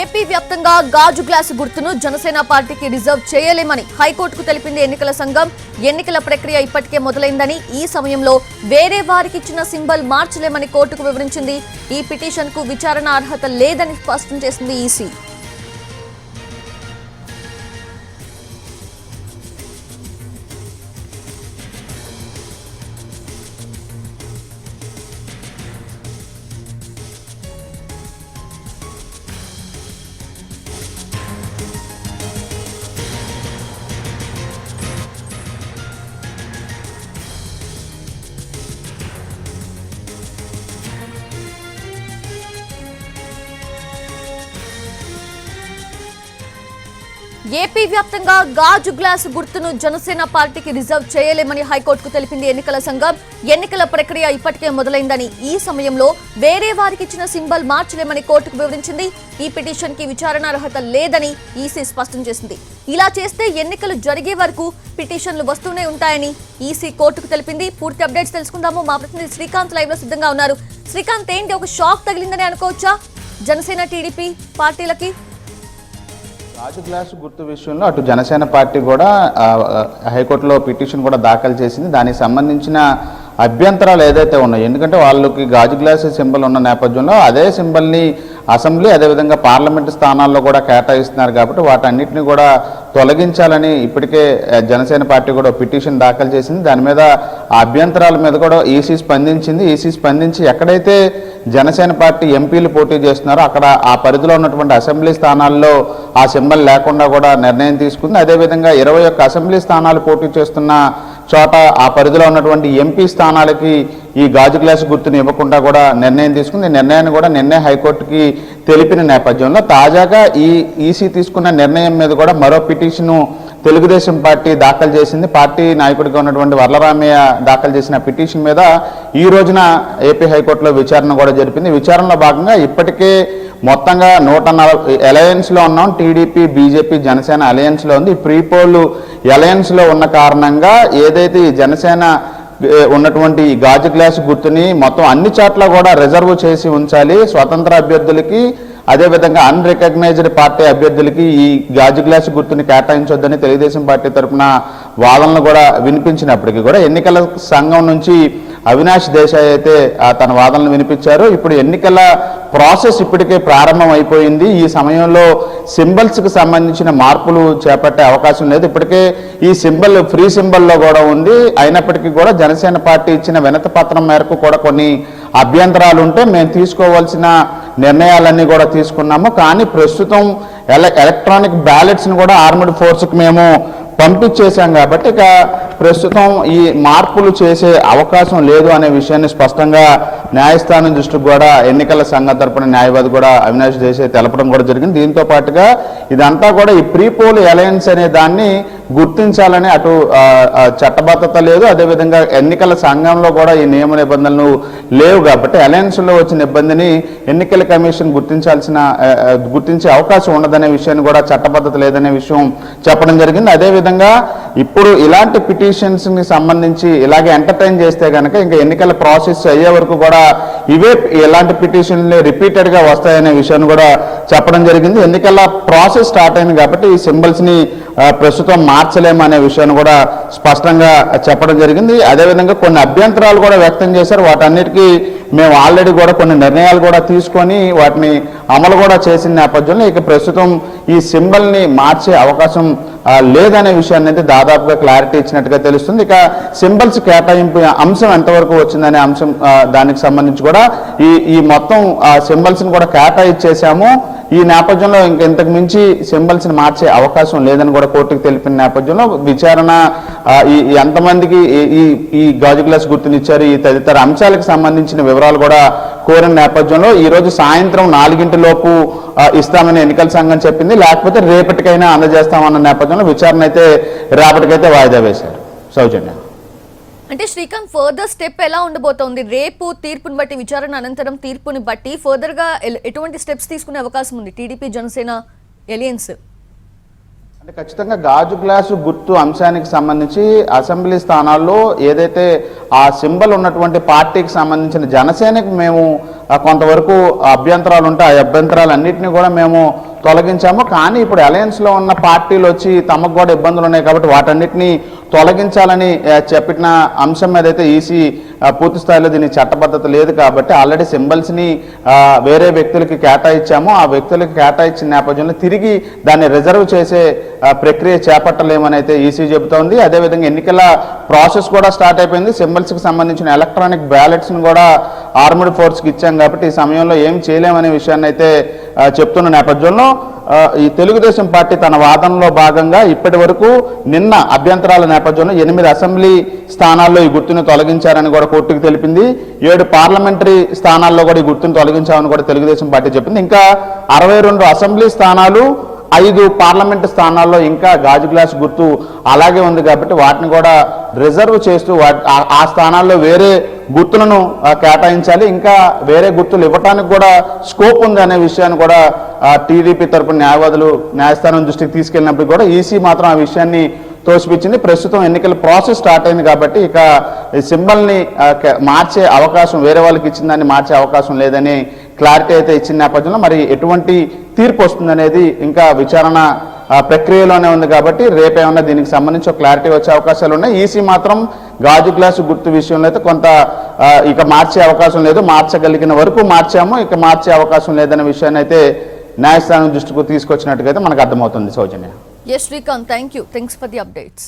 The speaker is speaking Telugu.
ఏపీ వ్యాప్తంగా గాజు గ్లాసు గుర్తును జనసేన పార్టీకి రిజర్వ్ చేయలేమని హైకోర్టుకు తెలిపింది ఎన్నికల సంఘం. ఎన్నికల ప్రక్రియ ఇప్పటికే మొదలైందని ఈ సమయంలో వేరే వారికి ఇచ్చిన సింబల్ మార్చలేమని కోర్టుకు వివరించింది. ఈ పిటిషన్కు విచారణ అర్హత లేదని స్పష్టం చేసింది ఈసీ. ఏపీ వ్యాప్తంగా గాజు గ్లాసు గుర్తును జనసేన పార్టీకి రిజర్వ్ చేయలేమని హైకోర్టుకు తెలిపింది ఎన్నికల సంఘం. ఎన్నికల ప్రక్రియ ఇప్పటికే మొదలైందని ఈ సమయంలో వేరే వారికి ఇచ్చిన సింబల్ మార్చలేమని కోర్టుకు వివరించింది. ఈ పిటిషన్కి విచారణ అర్హత లేదని ఈసీ స్పష్టం చేసింది. ఇలా చేస్తే ఎన్నికలు జరిగే వరకు పిటిషన్లు వస్తూనే ఉంటాయని ఈసీ కోర్టుకు తెలిపింది. పూర్తి అప్డేట్స్ తెలుసుకుందాము. మా ప్రతినిధి శ్రీకాంత్ లైవ్లో సిద్ధంగా ఉన్నారు. శ్రీకాంత్ ఏంటి? ఒక షాక్ తగిలిందని అనుకోవచ్చా? జనసేన టీడీపీ పార్టీలకి రాజు గ్లాసు గుర్తు విషయంలో అటు జనసేన పార్టీ కూడా హైకోర్టులో పిటిషన్ కూడా దాఖలు చేసింది. దానికి సంబంధించిన అభ్యంతరాలు ఏదైతే ఉన్నాయో ఎందుకంటే వాళ్ళకి గాజు గ్లాసు సింబల్ ఉన్న నేపథ్యంలో అదే సింబల్ని అసెంబ్లీ అదేవిధంగా పార్లమెంటు స్థానాల్లో కూడా కేటాయిస్తున్నారు కాబట్టి వాటన్నిటిని కూడా తొలగించాలని ఇప్పటికే జనసేన పార్టీ కూడా పిటిషన్ దాఖలు చేసింది. దాని మీద ఆ అభ్యంతరాల మీద కూడా ఈసీ స్పందించింది. ఈసీ స్పందించి ఎక్కడైతే జనసేన పార్టీ ఎంపీలు పోటీ చేస్తున్నారో అక్కడ ఆ పరిధిలో ఉన్నటువంటి అసెంబ్లీ స్థానాల్లో ఆ సింబల్ లేకుండా కూడా నిర్ణయం తీసుకుంది. అదేవిధంగా ఇరవై ఒక్క అసెంబ్లీ స్థానాలు పోటీ చేస్తున్న చోట ఆ పరిధిలో ఉన్నటువంటి ఎంపీ స్థానాలకి ఈ గాజు గ్లాసు గుర్తుని ఇవ్వకుండా కూడా నిర్ణయం తీసుకుంది. నిర్ణయాన్ని కూడా నిన్నే హైకోర్టుకి తెలిపిన నేపథ్యంలో తాజాగా ఈ ఈసీ తీసుకున్న నిర్ణయం మీద కూడా మరో పిటిషను తెలుగుదేశం పార్టీ దాఖలు చేసింది. పార్టీ నాయకుడిగా ఉన్నటువంటి వరలరామయ్య దాఖలు చేసిన పిటిషన్ మీద ఈ రోజున ఏపీ హైకోర్టులో విచారణ కూడా జరిపింది. విచారణలో భాగంగా ఇప్పటికే మొత్తంగా నూట నలభై అలయన్స్లో ఉన్నాం. టీడీపీ బీజేపీ జనసేన అలయన్స్లో ఉంది. ప్రీపోల్ అలయన్స్లో ఉన్న కారణంగా ఏదైతే ఈ జనసేన ఉన్నటువంటి గాజు గ్లాసు గుర్తుని మొత్తం అన్ని చోట్ల కూడా రిజర్వ్ చేసి ఉంచాలి. స్వతంత్ర అభ్యర్థులకి అదేవిధంగా అన్రికగ్నైజ్డ్ పార్టీ అభ్యర్థులకి ఈ గాజు గ్లాసు గుర్తుని కేటాయించొద్దని తెలుగుదేశం పార్టీ తరఫున వాదనలు కూడా వినిపించినప్పటికీ కూడా ఎన్నికల సంఘం నుంచి అవినాష్ దేశాయ్ అయితే ఆ, తన వాదనలు వినిపించారు. ఇప్పుడు ఎన్నికల ప్రాసెస్ ఇప్పటికే ప్రారంభం అయిపోయింది ఈ సమయంలో సింబల్స్కి సంబంధించిన మార్పులు చేపట్టే అవకాశం లేదు. ఇప్పటికే ఈ సింబల్ ఫ్రీ సింబల్లో కూడా ఉంది. అయినప్పటికీ కూడా జనసేన పార్టీ ఇచ్చిన వినతి పత్రం మేరకు కూడా కొన్ని అభ్యంతరాలు ఉంటే మేము తీసుకోవాల్సిన నిర్ణయాలన్నీ కూడా తీసుకున్నాము. కానీ ప్రస్తుతం ఎల ఎలక్ట్రానిక్ బ్యాలెట్స్ని కూడా ఆర్మడ్ ఫోర్స్కి మేము పంపించేశాం కాబట్టి ఇక ప్రస్తుతం ఈ మార్పులు చేసే అవకాశం లేదు అనే విషయాన్ని స్పష్టంగా న్యాయస్థానం దృష్టికి కూడా ఎన్నికల సంఘం తరపున న్యాయవాది కూడా అవినాష్ దేశాయ్ తెలపడం కూడా జరిగింది. దీంతో పాటుగా ఇదంతా కూడా ఈ ప్రీపోల్ అలయన్స్ అనే దాన్ని గుర్తించాలని అటు చట్టబద్ధత లేదు. అదేవిధంగా ఎన్నికల సంఘంలో కూడా ఈ నియమ నిబంధనలు లేవు కాబట్టి అలయన్స్లో వచ్చిన ఇబ్బందిని ఎన్నికల కమిషన్ గుర్తించాల్సిన గుర్తించే అవకాశం ఉండదనే విషయాన్ని కూడా చట్టబద్ధత లేదనే విషయం చెప్పడం జరిగింది. అదేవిధంగా ఇప్పుడు ఇలాంటి పిటిషన్స్ని సంబంధించి ఇలాగే ఎంటర్టైన్ చేస్తే కనుక ఇంకా ఎన్నికల ప్రాసెస్ అయ్యే వరకు కూడా ఇవే ఎలాంటి పిటిషన్లు రిపీటెడ్గా వస్తాయనే విషయాన్ని కూడా చెప్పడం జరిగింది. ఎన్నికల ప్రాసెస్ స్టార్ట్ అయింది కాబట్టి ఈ సింబల్స్ని ప్రస్తుతం మార్చలేము అనే విషయాన్ని కూడా స్పష్టంగా చెప్పడం జరిగింది. అదేవిధంగా కొన్ని అభ్యంతరాలు కూడా వ్యక్తం చేశారు. వాటన్నిటికీ మేము ఆల్రెడీ కూడా కొన్ని నిర్ణయాలు కూడా తీసుకొని వాటిని అమలు కూడా చేసిన నేపథ్యంలో ఇక ప్రస్తుతం ఈ సింబల్ని మార్చే అవకాశం లేదనే విషయాన్ని అయితే దాదాపుగా క్లారిటీ ఇచ్చినట్టుగా తెలుస్తుంది. ఇక సింబల్స్ కేటాయింపు అంశం ఎంతవరకు వచ్చిందనే అంశం దానికి సంబంధించి కూడా ఈ ఈ మొత్తం సింబల్స్ని కూడా కేటాయించేసాము ఈ నేపథ్యంలో ఇంక ఇంతకు మించి సింబల్స్ని మార్చే అవకాశం లేదని కూడా కోర్టుకు తెలిపిన నేపథ్యంలో విచారణ ఈ ఎంతమందికి ఈ- ఈ ఈ గాజు గ్లాస్ గుర్తునిచ్చారు ఈ తదితర అంశాలకు సంబంధించిన వివరాలు కూడా కోరిన నేపథ్యంలో ఈరోజు సాయంత్రం నాలుగింటి లోపు ఇస్తామని ఎన్నికల సంఘం చెప్పింది. లేకపోతే రేపటికైనా అందజేస్తామన్న నేపథ్యంలో విచారణ అయితే రేపటికైతే వాయిదా వేశారు. సౌజన్య. అంటే శ్రీకాంత్ ఫర్దర్ స్టెప్ ఎలా ఉండబోతోంది? రేపు తీర్పుని బట్టి విచారణ అనంతరం తీర్పుని బట్టి ఫర్దర్గా ఎటువంటి స్టెప్స్ తీసుకునే అవకాశం ఉంది? టీడీపీ జనసేన ఎలియన్స్ అంటే ఖచ్చితంగా గాజు గ్లాసు గుర్తు అంశానికి సంబంధించి అసెంబ్లీ స్థానాల్లో ఏదైతే ఆ సింబల్ ఉన్నటువంటి పార్టీకి సంబంధించిన జనసేనకి మేము కొంతవరకు అభ్యంతరాలు ఉంటే ఆ అభ్యంతరాలన్నింటినీ కూడా మేము తొలగించాము. కానీ ఇప్పుడు అలయన్స్లో ఉన్న పార్టీలు వచ్చి తమకు కూడా ఇబ్బందులు ఉన్నాయి కాబట్టి వాటన్నిటిని తొలగించాలని చెప్పిన అంశం మీద అయితే ఈసీ పూర్తి స్థాయిలో దీని చట్టబద్ధత లేదు కాబట్టి ఆల్రెడీ సింబల్స్ని వేరే వ్యక్తులకి కేటాయించాము. ఆ వ్యక్తులకి కేటాయించిన నేపథ్యంలో తిరిగి దాన్ని రిజర్వ్ చేసే ప్రక్రియ చేపట్టలేమని అయితే ఈసీ చెబుతోంది. అదేవిధంగా ఎన్నికల ప్రాసెస్ కూడా స్టార్ట్ అయిపోయింది. సింబల్స్కి సంబంధించిన ఎలక్ట్రానిక్ బ్యాలెట్స్ని కూడా ఆర్మడ్ ఫోర్స్కి ఇచ్చాం కాబట్టి ఈ సమయంలో ఏం చేయలేమనే విషయాన్ని అయితే చెప్తున్న నేపథ్యంలో ఈ తెలుగుదేశం పార్టీ తన వాదనలో భాగంగా ఇప్పటి వరకు నిన్న అభ్యంతరాల నేపథ్యంలో ఎనిమిది అసెంబ్లీ స్థానాల్లో ఈ గుర్తును తొలగించారని కూడా కోర్టుకు తెలిపింది. ఏడు పార్లమెంటరీ స్థానాల్లో కూడా ఈ గుర్తును తొలగించామని కూడా తెలుగుదేశం పార్టీ చెప్పింది. ఇంకా అరవై రెండు అసెంబ్లీ స్థానాలు ఐదు పార్లమెంటు స్థానాల్లో ఇంకా గాజు గ్లాస్ గుర్తు అలాగే ఉంది కాబట్టి వాటిని కూడా రిజర్వ్ చేస్తూ ఆ- స్థానాల్లో వేరే గుర్తులను కేటాయించాలి. ఇంకా వేరే గుర్తులు ఇవ్వటానికి కూడా స్కోప్ ఉంది అనే విషయాన్ని కూడా టీడీపీ తరపున న్యాయవాదులు న్యాయస్థానం దృష్టికి తీసుకెళ్ళినప్పుడు కూడా ఈసీ మాత్రం ఆ విషయాన్ని తోసిపించింది ప్రస్తుతం ఎన్నికల ప్రాసెస్ స్టార్ట్ అయింది కాబట్టి ఇక సింబల్ని మార్చే అవకాశం వేరే వాళ్ళకి ఇచ్చిన దాన్ని మార్చే అవకాశం లేదని క్లారిటీ అయితే ఇచ్చిన నేపథ్యంలో మరి ఎటువంటి తీర్పు వస్తుందనేది ఇంకా విచారణ ప్రక్రియలోనే ఉంది కాబట్టి రేపేమన్నా దీనికి సంబంధించి ఒక క్లారిటీ వచ్చే అవకాశాలు ఉన్నాయి. ఈసీ మాత్రం గాజు గ్లాసు గుర్తు విషయంలో అయితే కొంత ఇక మార్చే అవకాశం లేదు. మార్చగలిగిన వరకు మార్చాము. ఇక మార్చే అవకాశం లేదనే విషయాన్ని అయితే న్యాయస్థానం దృష్టికి తీసుకొచ్చినట్టుగా అయితే మనకు అర్థమవుతుంది Soujanya. S Srikanth thank you thanks for the updates